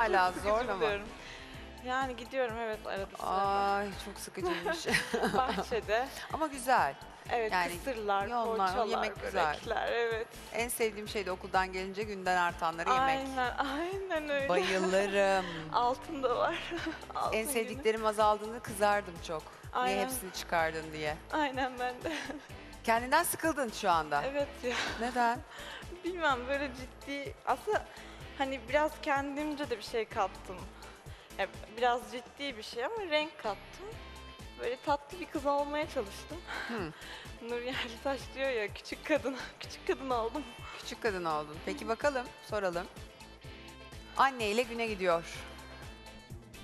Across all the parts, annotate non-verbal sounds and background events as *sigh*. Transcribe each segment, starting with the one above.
Hala Sıkıcı zor ama. buluyorum. Yani gidiyorum evet arada sırada. Ay çok sıkıcıymış. *laughs* Bahçede. ama güzel. Evet Yani kısırlar, yoğunlar, poğaçalar, yemek güzel. börekler. Evet. En sevdiğim şey de okuldan gelince günden artanları yemek. Aynen, aynen öyle. Bayılırım. *laughs* Altında var. *laughs* Altın en günü. sevdiklerim azaldığında kızardım çok. Niye Aynen. hepsini çıkardın diye. Aynen ben de. Kendinden sıkıldın şu anda. evet ya. Neden? Bilmem böyle ciddi. Aslında hani biraz kendimce de bir şey kattım. Ya biraz ciddi bir şey ama renk kattım. Böyle tatlı bir kız olmaya çalıştım. Hı. *laughs* Nur Yerlitaş diyor ya küçük kadın, *laughs* küçük kadın oldum. Küçük kadın oldun. Peki bakalım, soralım. Anne ile güne gidiyor.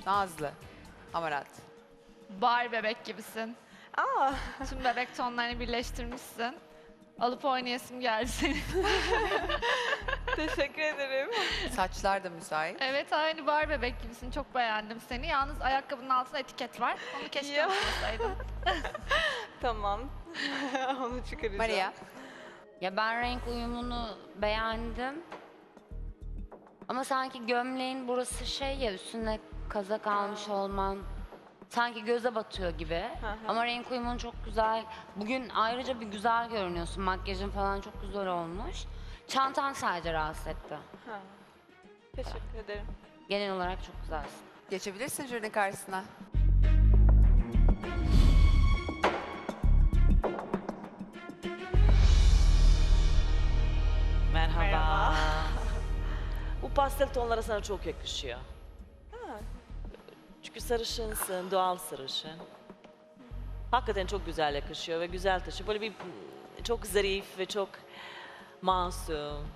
Nazlı. Amarat. Bar bebek gibisin. Aa, Tüm bebek tonlarını birleştirmişsin. Alıp oynayasım geldi senin. *laughs* teşekkür ederim. Saçlar da müsait. evet aynı bar bebek gibisin. Çok beğendim seni. Yalnız ayakkabının altında etiket var. Onu keşke Ya. *laughs* Tamam. *laughs* Onu çıkaracağım. Maria. Ya ben renk uyumunu beğendim. Ama sanki gömleğin burası şey ya üstüne kazak almış olman sanki göze batıyor gibi. hı. Ama renk uyumun çok güzel. Bugün ayrıca bir güzel görünüyorsun. Makyajın falan çok güzel olmuş. Çantan sadece rahatsız etti. Ha. Teşekkür ederim. Genel olarak çok güzelsin. Geçebilirsin jürinin karşısına. Merhaba. Merhaba. *laughs* Bu pastel tonları sana çok yakışıyor. Ha, Çünkü sarışınsın, doğal sarışın. Hakikaten çok güzel yakışıyor ve güzel taşı. Böyle bir çok zarif ve çok masum.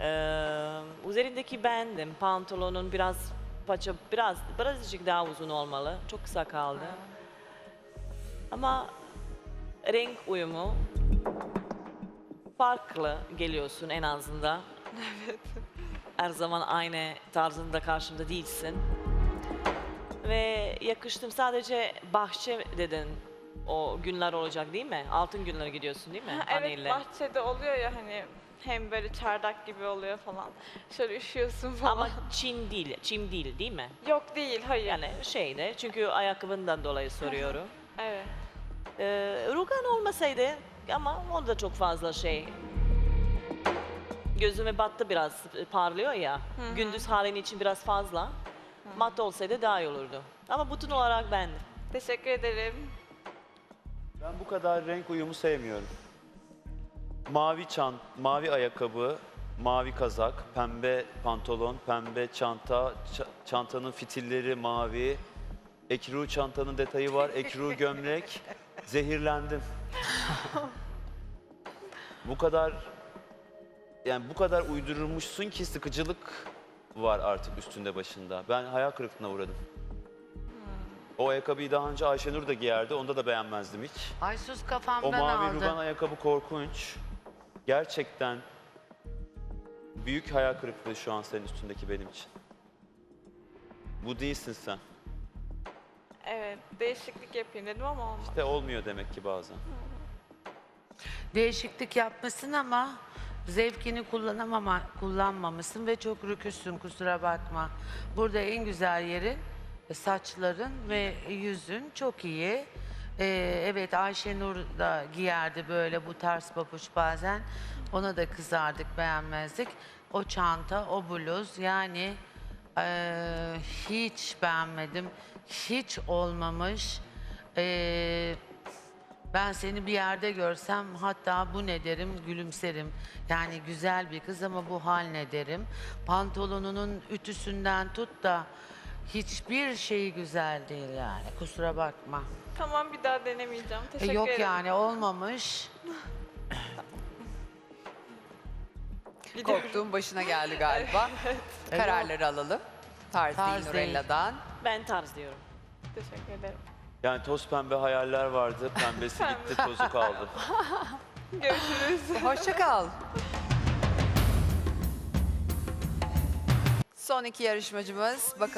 Ee, üzerindeki bendim. Pantolonun biraz paça biraz birazcık daha uzun olmalı. Çok kısa kaldı. Ama renk uyumu farklı geliyorsun en azından. Evet. Her zaman aynı tarzında karşımda değilsin. Ve yakıştım sadece bahçe dedin. O günler olacak değil mi? Altın günlere gidiyorsun değil mi? Ha, evet Anneyle. bahçede oluyor ya hani hem böyle çardak gibi oluyor falan. Şöyle üşüyorsun falan. Ama çim değil, çim değil değil mi? Yok değil hayır. Yani şeyde çünkü ayakkabından dolayı soruyorum. Evet. Ee, rugan olmasaydı ama onda çok fazla şey gözüme battı biraz parlıyor ya. Gündüz halin için biraz fazla. Mat olsaydı daha iyi olurdu. Ama bütün olarak bendim. Teşekkür ederim. Ben bu kadar renk uyumu sevmiyorum. Mavi çant, mavi ayakkabı, mavi kazak, pembe pantolon, pembe çanta, ça- çantanın fitilleri mavi, ekru çantanın detayı var, ekru gömlek. Zehirlendim. bu kadar yani bu kadar uydurulmuşsun ki sıkıcılık var artık üstünde başında. Ben hayal kırıklığına uğradım. O ayakkabıyı daha önce Ayşenur da giyerdi. Onda da beğenmezdim hiç. Ay sus O kafamdan mavi aldı. rugan ayakkabı korkunç. Gerçekten büyük hayal kırıklığı şu an senin üstündeki benim için. Bu değilsin sen. Evet değişiklik yapayım dedim ama olmadı. İşte olmuyor demek ki bazen. Değişiklik yapmışsın ama zevkini kullanamama, kullanmamışsın ve çok rüküssün kusura bakma. Burada en güzel yeri saçların ve yüzün çok iyi. Ee, evet Ayşenur da giyerdi böyle bu tarz papuç bazen. Ona da kızardık beğenmezdik. O çanta, o bluz yani eee, hiç beğenmedim. Hiç olmamış. Eee ben seni bir yerde görsem hatta bu ne derim gülümserim. Yani güzel bir kız ama bu hal ne derim. Pantolonunun ütüsünden tut da hiçbir şeyi güzel değil yani kusura bakma. Tamam bir daha denemeyeceğim. E, Teşekkür yok ederim. yani olmamış. Gidiyorum. Korktuğum başına geldi galiba. *laughs* Kararları alalım. Tarz, Tarz değil değil. Nurella'dan. Ben tarz diyorum. Teşekkür ederim. Yani toz pembe hayaller vardı. Pembesi gitti, tozu kaldı. *laughs* Görüşürüz. Hoşça kal. Son iki yarışmacımız. Bakalım.